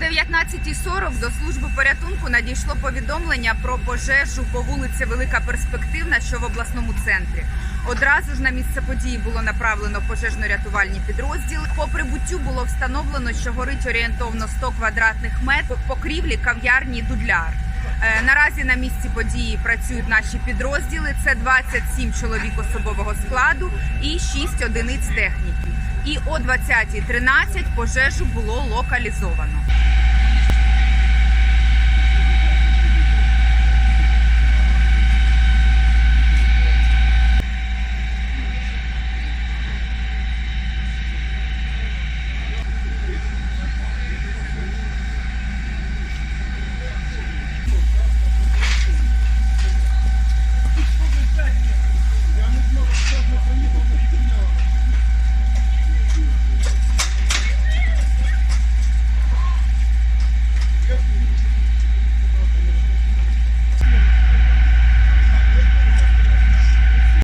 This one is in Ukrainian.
12.40 до служби порятунку надійшло повідомлення про пожежу по вулиці Велика Перспективна, що в обласному центрі. Одразу ж на місце події було направлено пожежно-рятувальні підрозділи. По прибуттю було встановлено, що горить орієнтовно 100 квадратних метрів покрівлі кав'ярні Дудляр. Е, Наразі на місці події працюють наші підрозділи. Це 27 чоловік особового складу і 6 одиниць техніки. І о 20.13 пожежу було локалізовано.